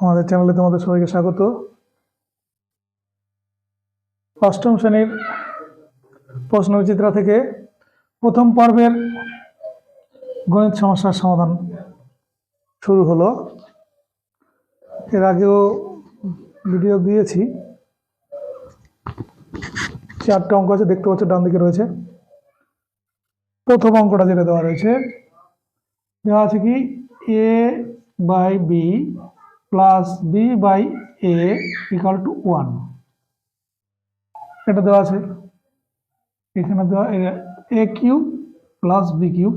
আমাদের চ্যানেলে তোমাদের সবাইকে স্বাগত। অষ্টম শ্রেণির প্রশ্নবিচিত্রা থেকে প্রথম পর্বের গণিত সমস্যার সমাধান শুরু হলো। এর আগেও ভিডিও দিয়েছি। চারটে অঙ্ক আছে, দেখতে পাচ্ছ ডান দিকে রয়েছে। প্রথম অঙ্কটা যেটা দেওয়া রয়েছে, দেওয়া আছে কি a by b plus b by a equal to one এটা দেওয়া আছে। এখানে দেওয়া, a cube plus b cube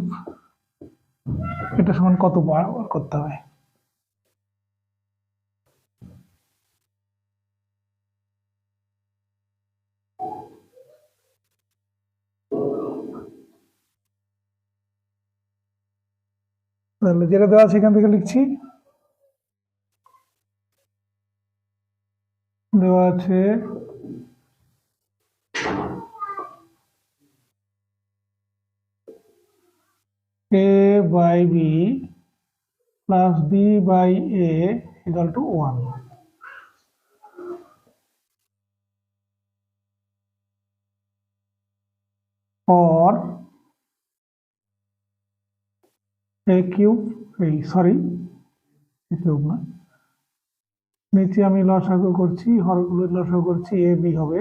এটা সমান কত বার করতে হবে? তাহলে যেটা দেওয়া আছে এখান থেকে লিখছি। দেওয়া আছে a by b plus b by a equal to one or a cube এই সরি এ কিউব না নিচে আমি লসাগু করছি, হরগুলো লসাগু করছি, এ, বি হবে।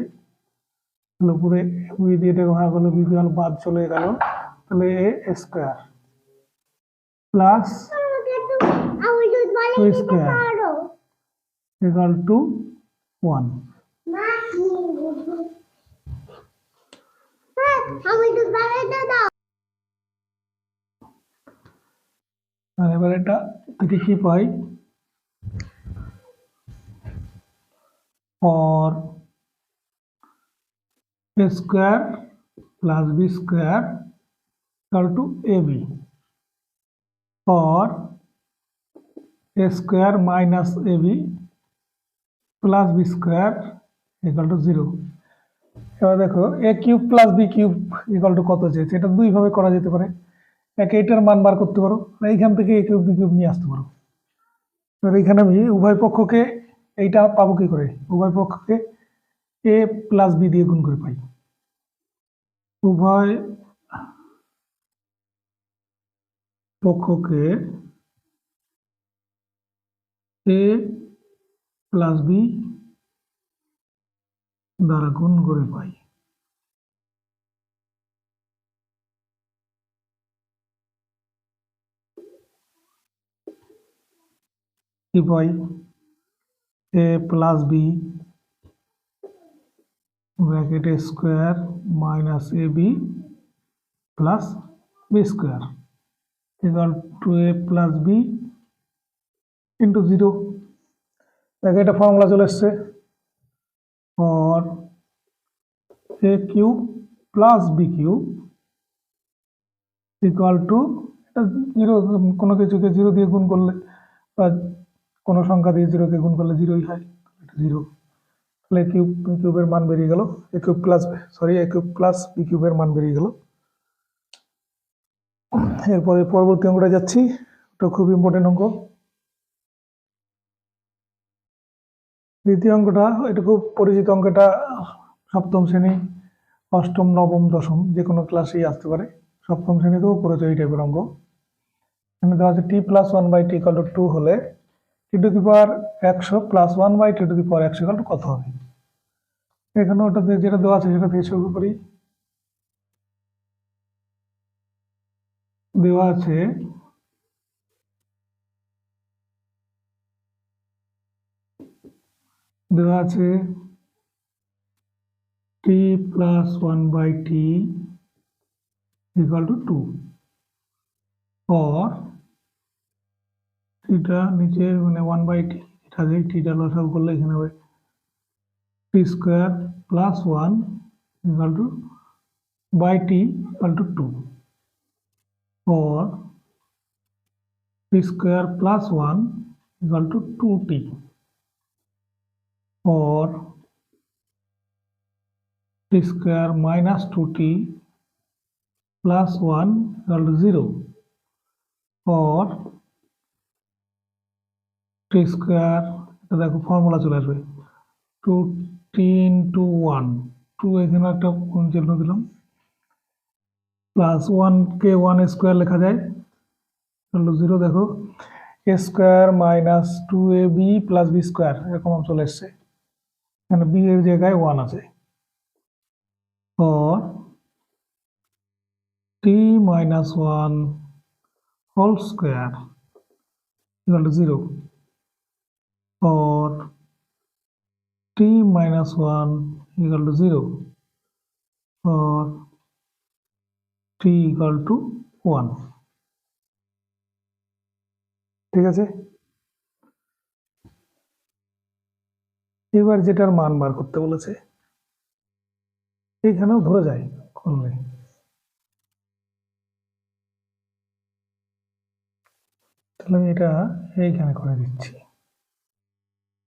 তাহলে উপরে বি দিয়ে এটা ভাগ হলো, বি গেল বাদ চলে গেল। তাহলে এ স্কোয়ার। Plus square. পারো ইকাল টু ওয়ান। এবার এটা থেকে কি পাই? or a square plus b square equal to ab or a square minus ab plus b square equal to 0 এবার দেখো a cube plus b cube equal to কত চেয়েছে এটা দুইভাবে করা যেতে পারে। একে এটার মান বার করতে পারো এইখান থেকে এ কিউব বি কিউব নিয়ে আসতে পারো। এবার এইখানে আমি উভয় পক্ষকে এইটা পাবো কি করে? উভয় পক্ষকে এ প্লাস বি দিয়ে গুণ করে পাই। উভয় পক্ষকে এ প্লাস বি দ্বারা গুণ করে পাই। কি পাই? A plus b bracket square minus a b plus b square equal to a plus b into zero দেখে, এটা ফর্মুলা চলে এসছে। For a cube plus b cube equal to এটা জিরো কোনো কিছুকে জিরো দিয়ে গুণ করলে বা কোনো সংখ্যা দিয়ে জিরোকে গুণ করলে জিরোই হয় জিরো তাহলে কিউব কিউবের মান বেরিয়ে গেল। A cube plus sorry a cube plus b কিউবের মান বেরিয়ে গেল। এরপরে পরবর্তী অঙ্কটা যাচ্ছি, ওটা খুব ইম্পর্টেন্ট অঙ্ক। দ্বিতীয় অঙ্কটা, এটা খুব পরিচিত অঙ্কটা, সপ্তম শ্রেণি, অষ্টম, নবম, দশম যে কোনো ক্লাসেই আসতে পারে। সপ্তম শ্রেণীতেও করেছে এই টাইপের অঙ্ক। এখানে দেওয়া আছে t plus one by t equal to two হলে টি টু দি পাওয়ার একশো plus one by t to the power একশো কত হবে? এখানে ওটাতে যেটা দেওয়া আছে সেটা থেকে শুরু করি। দেওয়া আছে দেওয়া আছে t plus one by t equal to two और টিটা নিচে মানে ওয়ান বাই টি এটা থেকে টিটা লসাও করলে এখানে হবে t square plus one equal to by t equal to two or t square plus two equal to 2t or t square minus 2t plus 1 equal to zero or t square, এটা দেখো formula চলে আসবে। Two t into one. Two এখানে একটা চিহ্ন দিলাম? Plus ওয়ানকে one square লেখা যায়। জিরো, দেখো। A square minus two a b plus b square, এরকম চলে এসছে। এখানে বি এর জায়গায় ওয়ান আছে। t minus 1 whole square equal to 0 or t minus 1 equal to 0 or t equal to 1 ঠিক আছে? এবার যেটার মান বার করতে বলেছে, এখানেও ধরে যায় করলে তাহলে আমি এটা এইখানে করে দিচ্ছি।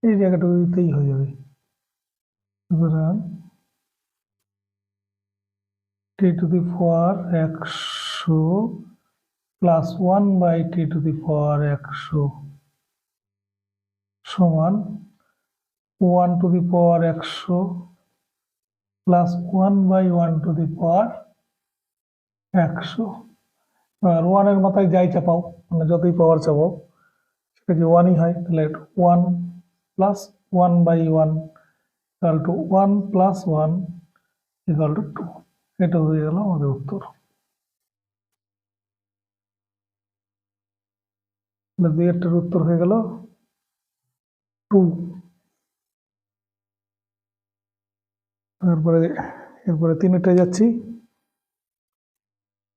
এই জায়গাটুকু দিতেই হয়ে যাবে। সুতরাং টি টু দি পাওয়ার একশো plus one by t to the power একশো সমান ওয়ান টু দি পাওয়ার একশো plus one by one to the power একশো। আর ওয়ানের মাথায় যাই চাপাও মানে যতই পাওয়ার চাপাও, সেটা যে ওয়ানই হয়? তাহলে one plus one by one equal to one plus one equal to two এটা হয়ে গেল আমাদের উত্তর। দুই উত্তর হয়ে গেল টু তারপরে এরপরে তিনেরটা যাচ্ছি।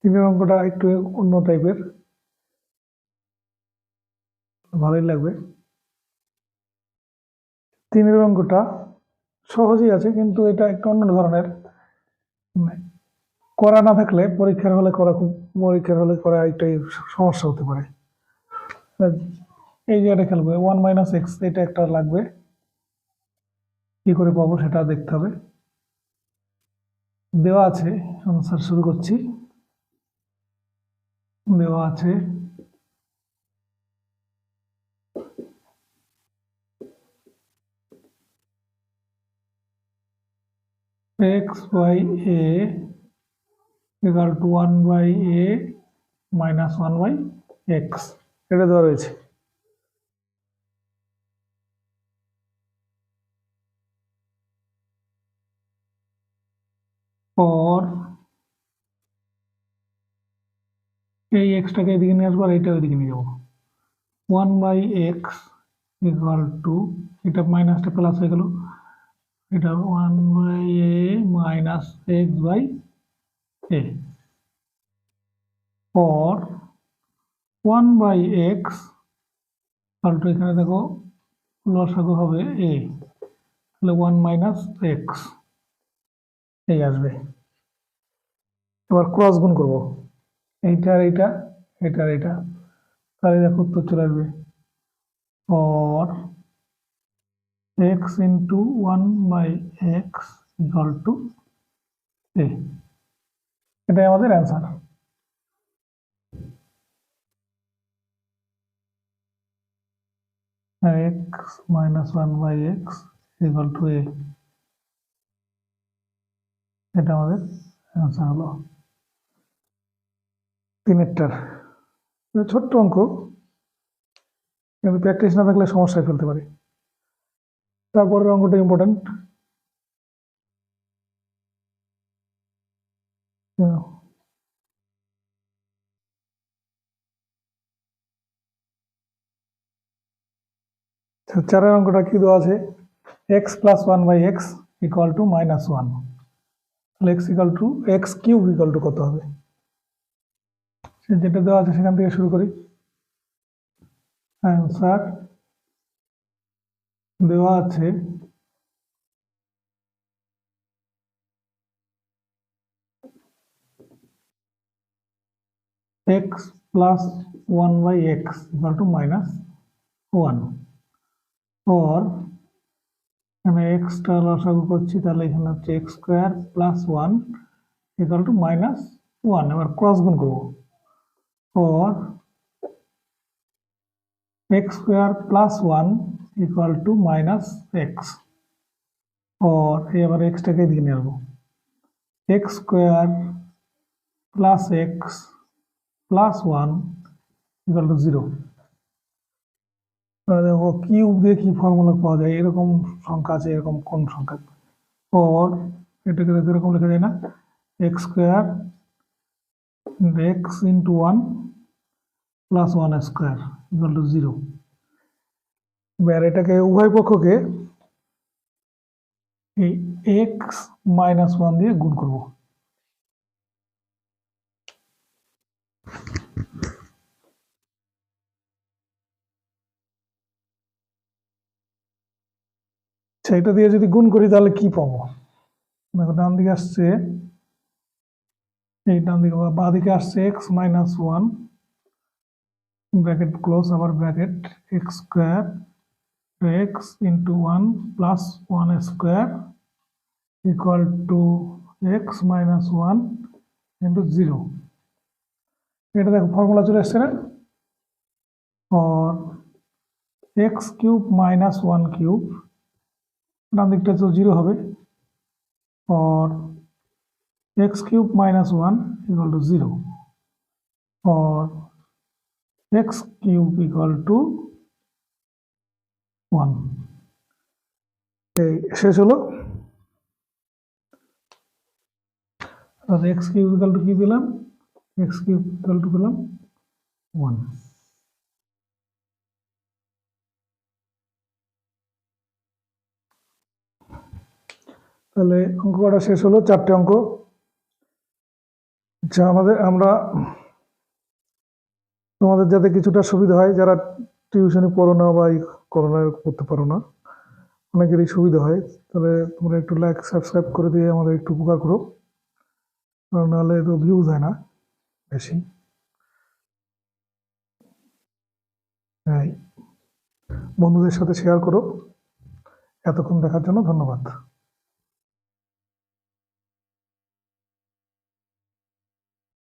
তিনের অঙ্কটা একটু অন্য টাইপের ভালোই লাগবে। তিনের অঙ্কটা সহজই আছে, কিন্তু এটা একটা অন্য ধরনের। মানে করা না থাকলে পরীক্ষার হলে করা খুব, পরীক্ষার হলে করা একটাই সমস্যা হতে পারে। এই জায়গাটা খেলবে ওয়ান মাইনাস এক্স এটা একটা লাগবে। কি করে পাবো সেটা দেখতে হবে। দেওয়া আছে আনসার শুরু করছি। দেওয়া আছে। X by a equal to one by a minus one by x এটা দেওয়া রয়েছে। পর এই এক্সটাকে এদিকে নিয়ে আসব আর এইটা ওইদিকে নিয়ে যাব। One by x equal to এটা মাইনাসটা প্লাস হয়ে গেল। এটা one by a minus x by a পর ওয়ান বাই এক্স টু এখানে দেখো লসাগু হবে এ তাহলে ওয়ান মাইনাস এক্স এই আসবে এবার ক্রস গুণ করব এইটা আর এইটা এটা আর এইটা তাহলে দেখো উত্তর চলে আসবে, or x into 1 by x equal to a. এটাই আমাদের answer x minus 1 by x equal to a. এটা আমাদের অ্যান্সার হলো। তিনেরটার। ছোট্ট অঙ্ক। কিন্তু প্র্যাকটিস না থাকলে সমস্যায় ফেলতে পারে। তারপরের অঙ্কটা ইম্পর্টেন্ট চারের অঙ্কটা কি দেওয়া আছে? X plus one by x equal to minus one তাহলে x equal to x cube equal to কত হবে? যেটা দেওয়া আছে সেখান থেকে শুরু করি। অ্যান্সার দেওয়া আছে। X plus one by x equal to minus one or এখানে এক্সটা লসাগু করছি, তাহলে এখানে হচ্ছে x square plus one equal to minus one এবার ক্রস গুণ করব। Or x square plus 1 equal to minus x. or এবার x টাকে এদিকে নিয়ে আসব x square plus x plus 1 equal to 0 দেখো কিউব ফর্মুলা পাওয়া যায় এরকম সংখ্যা আছে এরকম কোন সংখ্যা or এটাকে এরকম লেখা যায় না x square x into 1 plus one square equal to zero এবার এটাকে উভয় পক্ষকে এই এক্স মাইনাস ওয়ান দিয়ে গুণ করব। সেইটা দিয়ে যদি গুণ করি তাহলে কি পাবো? দেখো, ডান দিকে আসছে, এই ডান দিকে বা দিকে আসছে x minus one bracket close আবার bracket x square x into 1 plus 1 square equal to x minus 1 into 0 এটা দেখো ফর্মুলা চলে আসছে না? Or x cube minus one cube ডান দিকটা তো জিরো হবে। Or x cube minus one equal to zero or x cube equal to 1 এই শেষ হলো। আর x cube equal to কি পেলাম? x cube equal to পেলাম 1 তাহলে অঙ্ক করা শেষ হলো? চারটে অঙ্ক। আচ্ছা আমাদের, আমরা তোমাদের যাতে কিছুটা সুবিধা হয়, যারা টিউশনে পড়ো না বা এই করো না করতে পারো না। অনেকেরই সুবিধা হয়। তাহলে তোমরা একটু লাইক সাবস্ক্রাইব করে দিয়ে আমাদের একটু উপকার করো। কারণ নাহলে তো ভিউজ হয় না বেশি। বন্ধুদের সাথে শেয়ার করো। এতক্ষণ দেখার জন্য ধন্যবাদ।